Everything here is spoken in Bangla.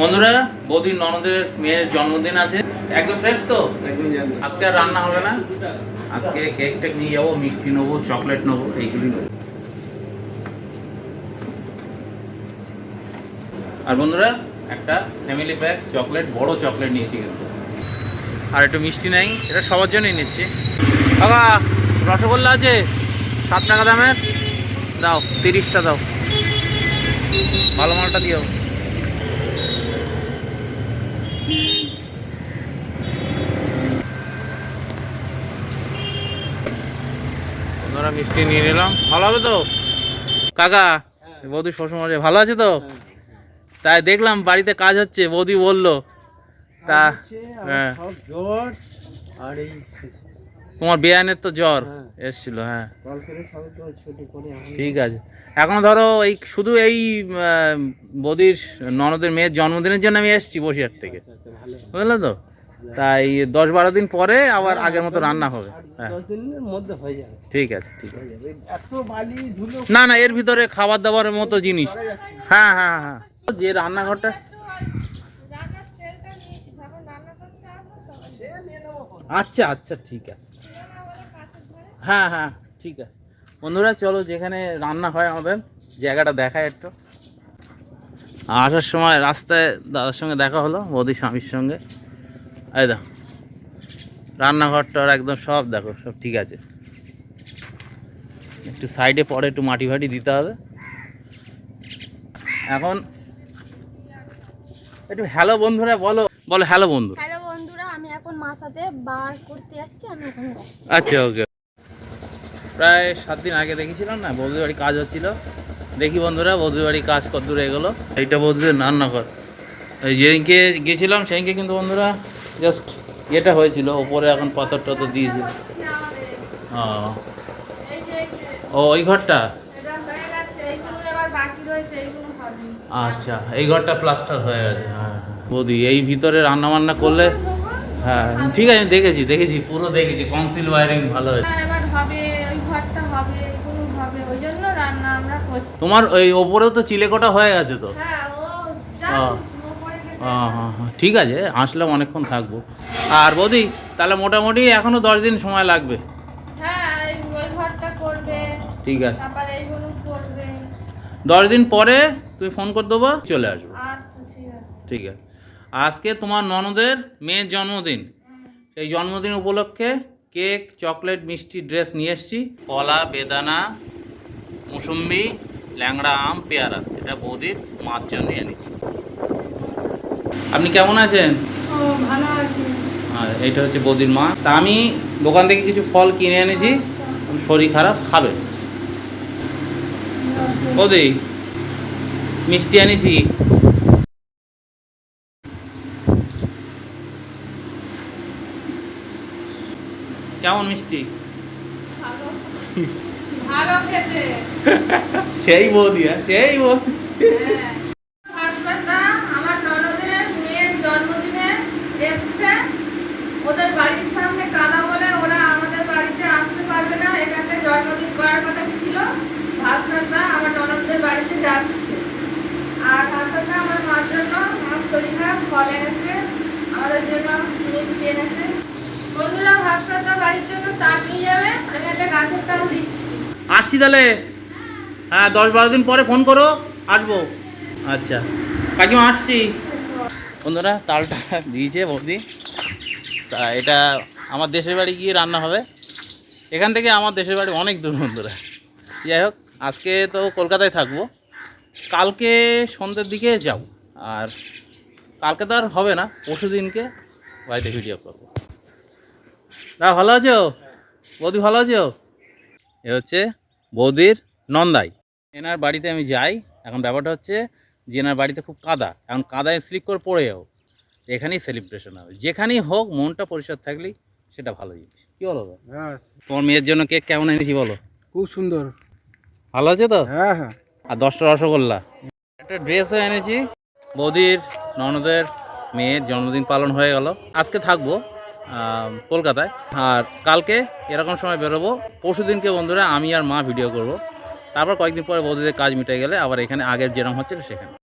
বন্ধুরা বৌদির ননদের মেয়ের জন্মদিন আছে। একদম ফ্রেশ তো? আজকে আর রান্না হবে না? আজকে কেক টেক নিয়ে যাব মিষ্টি নেব চকলেট নেব এইগুলি নেব। আর বন্ধুরা একটা ফ্যামিলি প্যাক চকলেট বড় চকলেট নিয়েছি কিন্তু। আর একটু মিষ্টি নেই এটা সবার জন্যই নিচ্ছি। বাবা রসগোল্লা আছে? সাত টাকা দামের? দাও তিরিশটা দাও। ভালো মালটা দিও। বন্ধুরা মিষ্টি নিয়ে নিলাম। ভালো হবে তো? কাকা বৌদি শ্বশুরমশাই ভালো আছে তো? তাই দেখলাম বাড়িতে কাজ হচ্ছে বৌদি বলল। তা হ্যাঁ। আর এই তোমার বেয়ানের তো জ্বর হ্যাঁ। এসছিল হ্যাঁ। এখন ঠিক আছে। এখন ধরো এই শুধু এই বদির ননদের মেয়ের জন্মদিনের জন্য আমি এসেছি বসিরহাট থেকে। আচ্ছা, ভালো। বুঝলে তো? তাই দশ বারো দিন পরে আবার আগের মতো রান্না হবে। হ্যাঁ। দশ দিনের মধ্যে হয়ে যাবে। ঠিক আছে ঠিক আছে। হয়ে যাবে। এত বালি ধুলো। না না এর ভিতরে খাবার দাবারের মতো জিনিস। হ্যাঁ হ্যাঁ হ্যাঁ। যে রান্নাঘরটা। আচ্ছা আচ্ছা ঠিক আছে ছিল না বলে কাছের ধরে হ্যাঁ হ্যাঁ ঠিক আছে। বন্ধুরা চলো যেখানে রান্না হয় আমাদের জায়গাটা দেখায় একটু। আসার সময় রাস্তায় দাদার সঙ্গে দেখা হলো বৌদি স্বামীর সঙ্গে। এই দেখো রান্নাঘরটার একদম সব দেখো সব ঠিক আছে। একটু সাইডে পরে একটু মাটি ফাটি দিতে হবে। এখন একটু হ্যালো বন্ধুরা বলো। বলো হ্যালো বন্ধু। হ্যালো বন্ধুরা আমি এখন সাথে বার করতে যাচ্ছি আমি এখন আচ্ছা ওকে। প্রায় সাত দিন আগে দেখেছিলাম না, বৌদির বাড়ি কাজ হচ্ছিল। দেখি বন্ধুরা, বৌদির বাড়ি কাজ কত দূরে এইটা বৌদিদের রান্নাঘর। এই যেদিনকে গেছিলাম, সেদিনকে কিন্তু বন্ধুরা জাস্ট ইয়েটা হয়েছিল, ওপরে এখন পাথর টাথর দিয়েছিল। ও ও ওই ঘরটা? এটা হয়ে আচ্ছা এই ঘরটা প্লাস্টার হয়ে গেছে হ্যাঁ হ্যাঁ। বৌদি, এই ভিতরে রান্না বান্না করলে হ্যাঁ ঠিক আছে, আমি দেখেছি দেখেছি, পুরো দেখেছি কনসিল ওয়ারিং ভালো হয়েছে। হবে হবে এগুলো হবে ওই জন্য রান্না আমরা করছি। তোমার ওই ওপরেও তো চিলেকোটা হয়ে গেছে তো? হ্যাঁ ও যা। হ্যাঁ হ্যাঁ ঠিক আছে আসলে অনেকক্ষণ থাকব। আর বৌদি তাহলে মোটামুটি এখনও দশ দিন সময় লাগবে? ঠিক আছে। দশ দিন পরে তুমি ফোন করে দেবো চলে আসব। আচ্ছা ঠিক আছে। ঠিক আছে। আজকে তোমার ননদের মেয়ের জন্মদিন। সেই জন্মদিন উপলক্ষে কেক চকলেট মিষ্টি ড্রেস নিয়ে এসেছি। কলা বেদানা মুসুম্বি ল্যাংড়া আম পেয়ারা। এটা বৌদির মার জন্য এনেছি। আপনি কেমন আছেন? ও ভালো আছে। আর এইটা হচ্ছে বৌদির মা। তা আমি দোকান থেকে কিছু ফল কিনে এনেছি। শরীর খারাপ খাবে। বৌদি মিষ্টি এনেছি। কেমন মিষ্টি? সেই বৌদি হ্যাঁ সেই বৌদি হ্যাঁ। ভাস্করদা আমার ননদের মেয়ের জন্মদিনে এসছে ওদের বাড়ির সামনে কাদা বলে ওরা আমাদের বাড়িতে আসতে পারবে না এখানে জন্মদিন করার কথা ছিল ভাস্করদা আমার ননদদের বাড়িতে যাচ্ছে আর ভাস্করদা আমার মার জন্য আমার শরীর খারাপ ফল এনেছে আমাদের জন্য মিষ্টি এনেছে বন্ধুরা ভাস্করদা বাড়ির জন্য তার নিয়ে যাবে আমি একটা গাছের তাল দিচ্ছি আসছি তাহলে? হ্যাঁ দশ বারো দিন পরে ফোন করো আসব। আচ্ছা। কাকিমা আসছি। বন্ধুরা তালটা দিয়েছে বৌদি। তা এটা আমার দেশের বাড়ি গিয়ে রান্না হবে। এখান থেকে আমার দেশের বাড়ি অনেক দূর বন্ধুরা। যাই হোক আজকে তো কলকাতায় থাকব। কালকে সন্ধ্যের দিকে যাব। আর কালকে তো আর হবে না পরশু দিনকে বাড়িতে ভিডিও করব। না ভালো আছো? বৌদি ভালো আছো? এ হচ্ছে বৌদির নন্দাই। এনার বাড়িতে আমি যাই এখন ব্যাপারটা হচ্ছে যে এনার বাড়িতে খুব কাদা এখন কাদায় স্লিপ করে পড়ে যাও এখানেই সেলিব্রেশন হবে। যেখানেই হোক মনটা পরিষ্কার থাকলেই সেটা ভালো জিনিস। কী বলো হ্যাঁ তোমার মেয়ের জন্য কেক কেমন এনেছি বলো? খুব সুন্দর। ভালো আছে তো? হ্যাঁ হ্যাঁ। আর দশটা রসগোল্লা। একটা ড্রেসও এনেছি বৌদির ননদের মেয়ের জন্মদিন পালন হয়ে গেল। আজকে থাকব কলকাতায়। আর কালকে এরকম সময় বেরোবো। পরশু দিনকে বন্ধুরা আমি আর মা ভিডিও করব। তারপর কয়েকদিন পরে বৌদিদের কাজ মিটে গেলে আবার এখানে আগের যেরকম হচ্ছে সেখানে।